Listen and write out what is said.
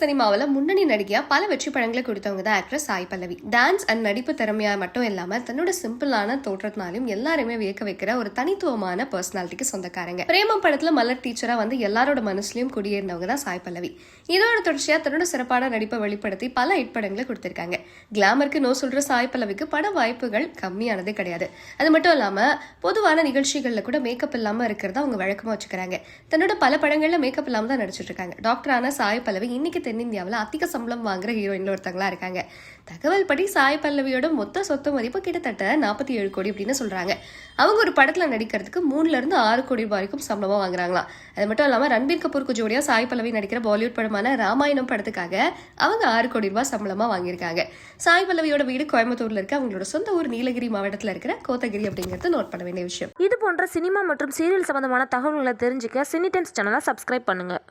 சினிமாவில் முன்னணி நடிகையா பல வெற்றி படங்களை கொடுத்தவங்க தான் actress Sai Pallavi. Dance and நடிப்பு திறமையா மட்டும் இல்லாம தன்னோட சிம்பிளான தோற்றத்தினாலும் எல்லாருமே வியக்க வைக்கிற ஒரு தனித்துவமான பர்சனாலிட்டிக்கு சொந்தக்காரங்க. பிரேமம் படத்துல மலர் டீச்சரா வந்து எல்லாரோட மனசுலயும் குடியேறினவங்க தான் சாய் பல்லவி. இதோட தொடர்ச்சியா தன்னோட சிறப்பான நடிப்பை வெளிப்படுத்தி பல ஹிட் படங்களை கொடுத்திருக்காங்க. கிளாமருக்கு நோ சொல்ற சாய் பல்லவிக்கு பட வாய்ப்புகள் கம்மியானதே கிடையாது. அது மட்டும் இல்லாம பொதுவான நிகழ்ச்சிகள்ல கூட மேக்கப் இல்லாம இருக்கிறத அவங்க வழக்கமா வச்சுக்கிறாங்க. தன்னோட பல படங்கள்ல மேக்கப் இல்லாம தான் நடிச்சிட்டு இருக்காங்க. டாக்டரான சாய் பல்லவி இன்னைக்கு தென்னிந்தியாவில் அதிக சம்பளம் வாங்குற ஹீரோயின்ல ஒருத்தங்களா இருக்காங்க. தகவல் படி சாய் பல்லவியோட மொத்த சொத்து மதிப்பு கிட்டத்தட்ட நாற்பத்தி ஏழு கோடி அப்படின்னு சொல்றாங்க. அவங்க ஒரு படத்துல நடிக்கிறதுக்கு மூணுல இருந்து ஆறு கோடி ரூபாய் வரைக்கும் சம்பளமா வாங்குறாங்களாம் அது மட்டும் இல்லாம ரன்பீர் கபூருக்கு ஜோடியா சாய் பல்லவி நடிக்கிற பாலிவுட் படமான ராமாயணம் படத்துக்காக அவங்க ஆறு கோடி ரூபாய் சம்பளமா வாங்கியிருக்காங்க. சாய் பல்லவியோட வீடு கோயம்புத்தூர்ல இருக்கு. அவங்களோட சொந்த ஊர் நீலகிரி மாவட்டத்தில் இருக்கிற கோத்தகிரி அப்படிங்கிறது நோட் பண்ண வேண்டிய விஷயம். இது போன்ற சினிமா மற்றும் சீரியல் சம்பந்தமான தகவல்களை தெரிஞ்சுக்க சினி டைம்ஸ் சேனலை சப்ஸ்கிரைப் பண்ணுங்கள்